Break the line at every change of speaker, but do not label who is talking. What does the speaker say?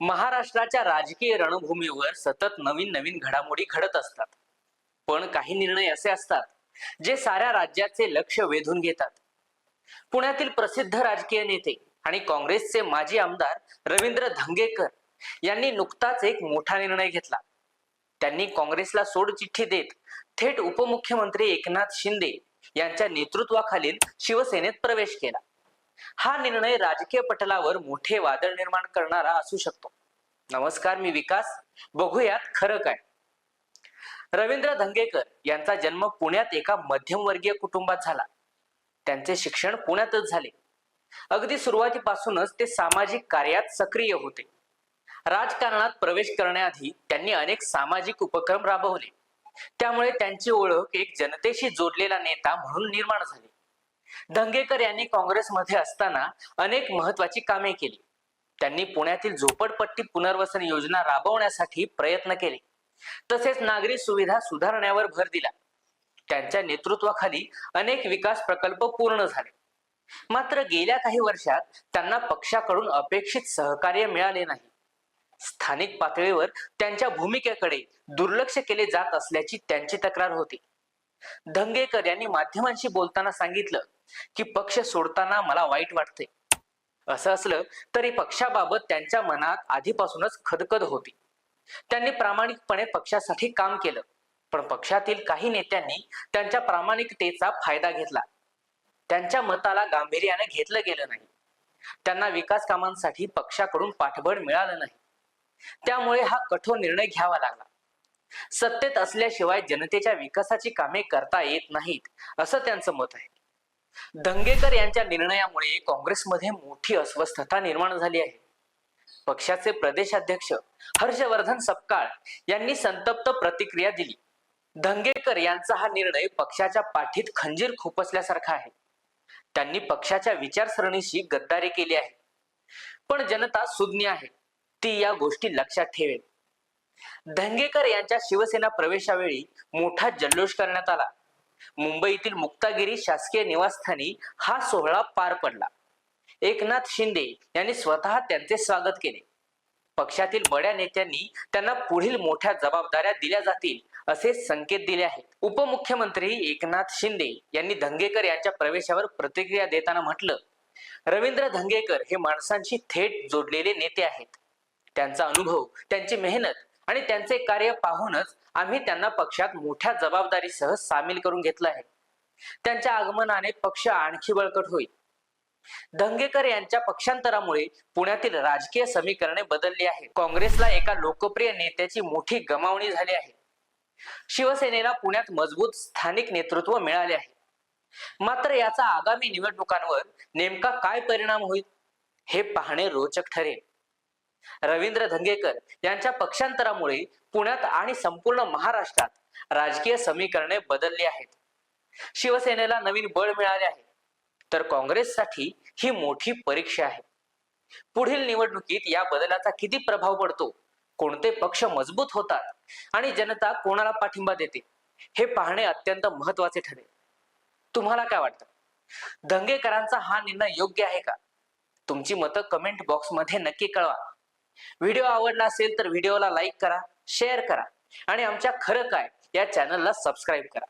महाराष्ट्राच्या राजकीय रणभूमीवर सतत नवीन नवीन घडामोडी घडत असतात. पण काही निर्णय असे असतात जे साऱ्या राज्याचे लक्ष वेधून घेतात. पुण्यातील प्रसिद्ध राजकीय नेते आणि काँग्रेसचे माजी आमदार रवींद्र धंगेकर यांनी नुकताच एक मोठा निर्णय घेतला. त्यांनी काँग्रेसला सोडचिठ्ठी देत थेट उपमुख्यमंत्री एकनाथ शिंदे यांच्या नेतृत्वाखालील शिवसेनेत प्रवेश केला. हा निर्णय राजकीय पटलावर मोठे वादळ निर्माण करणारा असू शकतो. नमस्कार मी विकास. बघूयात खरं काय. रवींद्र धंगेकर यांचा जन्म पुण्यात एका मध्यमवर्गीय कुटुंबात झाला. त्यांचे शिक्षण पुण्यातच झाले. अगदी सुरुवातीपासूनच ते सामाजिक कार्यात सक्रिय होते. राजकारणात प्रवेश करण्याआधी त्यांनी अनेक सामाजिक उपक्रम राबवले. त्यामुळे त्यांची ओळख एक जनतेशी जोडलेला नेता म्हणून निर्माण झाली. धंगेकर यांनी काँग्रेसमध्ये असताना अनेक महत्वाची कामे केली. त्यांनी पुण्यातील झोपडपट्टी पुनर्वसन योजना राबवण्यासाठी प्रयत्न केले. तसेच नागरी सुविधा सुधारण्यावर भर दिला. त्यांच्या नेतृत्वाखाली अनेक विकास प्रकल्प पूर्ण झाले. मात्र गेल्या काही वर्षात त्यांना पक्षाकडून अपेक्षित सहकार्य मिळाले नाही. स्थानिक पातळीवर त्यांच्या भूमिकेकडे दुर्लक्ष केले जात असल्याची त्यांची तक्रार होती. धंगेकर यांनी माध्यमांशी बोलताना सांगितलं की पक्ष सोडताना मला वाईट वाटते असं असलं तरी पक्षाबाबत त्यांच्या मनात आधीपासूनच खदखद होती. त्यांनी प्रामाणिकपणे पक्षासाठी काम केलं. पण पक्षातील काही नेत्यांनी त्यांच्या प्रामाणिकतेचा फायदा घेतला. त्यांच्या मताला गांभीर्याने घेतलं गेलं नाही. त्यांना विकास कामांसाठी पक्षाकडून पाठबळ मिळालं नाही. त्यामुळे हा कठोर निर्णय घ्यावा लागला. सत्तेत असल्याशिवाय जनतेच्या विकासाची कामे करता येत नाहीत असं त्यांचं मत आहे. धंगेकर यांच्या निर्णयामुळे काँग्रेसमध्ये मोठी अस्वस्थता निर्माण झाली आहे. पक्षाचे प्रदेशाध्यक्ष हर्षवर्धन सपकाळ यांनी संतप्त प्रतिक्रिया दिली. धंगेकर यांचा हा निर्णय पक्षाच्या पाठीत खंजीर खुपसल्यासारखा आहे. त्यांनी पक्षाच्या विचारसरणीशी गद्दारी केली आहे. पण जनता सुज्ञ आहे ती या गोष्टी लक्षात ठेवेल. धंगेकर यांच्या शिवसेना प्रवेशावेळी मोठा जल्लोष करण्यात आला. मुंबईतील मुक्तागिरी शासकीय निवासस्थानी हा सोहळा पार पडला. एकनाथ शिंदे यांनी स्वतः त्यांचे स्वागत केले. पक्षातील बड्या नेत्यांनी त्यांना पुढील मोठ्या जबाबदाऱ्या दिल्या जातील असे संकेत दिले आहेत. उपमुख्यमंत्री एकनाथ शिंदे यांनी धंगेकर यांच्या प्रवेशावर प्रतिक्रिया देताना म्हटलं रवींद्र धंगेकर हे माणसांशी थेट जोडलेले नेते आहेत. त्यांचा अनुभव त्यांची मेहनत आणि त्यांचे कार्य पाहूनच आम्ही त्यांना पक्षात मोठ्या जबाबदारीसह सामील करून घेतलं आहे. त्यांच्या आगमनाने पक्ष आणखी बळकट होईल. धंगेकर यांच्या पक्षांतरामुळे पुण्यातील राजकीय समीकरणे बदलली आहेत. काँग्रेसला एका लोकप्रिय नेत्याची मोठी गमावणी झाली आहे. शिवसेनेला पुण्यात मजबूत स्थानिक नेतृत्व मिळाले आहे. मात्र याचा आगामी निवडणुकांवर नेमका काय परिणाम होईल हे पाहणे रोचक ठरेल. रवींद्र धंगेकर यांच्या पक्षांतरामुळे पुण्यात आणि संपूर्ण महाराष्ट्रात राजकीय समीकरणे बदलली आहेत. शिवसेनेला नवीन बळ मिळाले आहे. तर काँग्रेससाठी ही मोठी परीक्षा आहे. पुढील निवडणुकीत या बदलाचा किती प्रभाव पडतो? कोणते पक्ष मजबूत होतात? आणि जनता कोणाला पाठिंबा देते? हे पाहणे अत्यंत महत्त्वाचे ठरेल. तुम्हाला काय वाटतं? धंगेकरांचा हा निर्णय योग्य आहे का? तुमची मतं कमेंट बॉक्समध्ये नक्की कळवा. व्हिडिओ आवडला असेल तर व्हिडिओला लाईक करा शेअर करा आणि आमच्या खरं काय या चॅनलला सबस्क्राईब करा.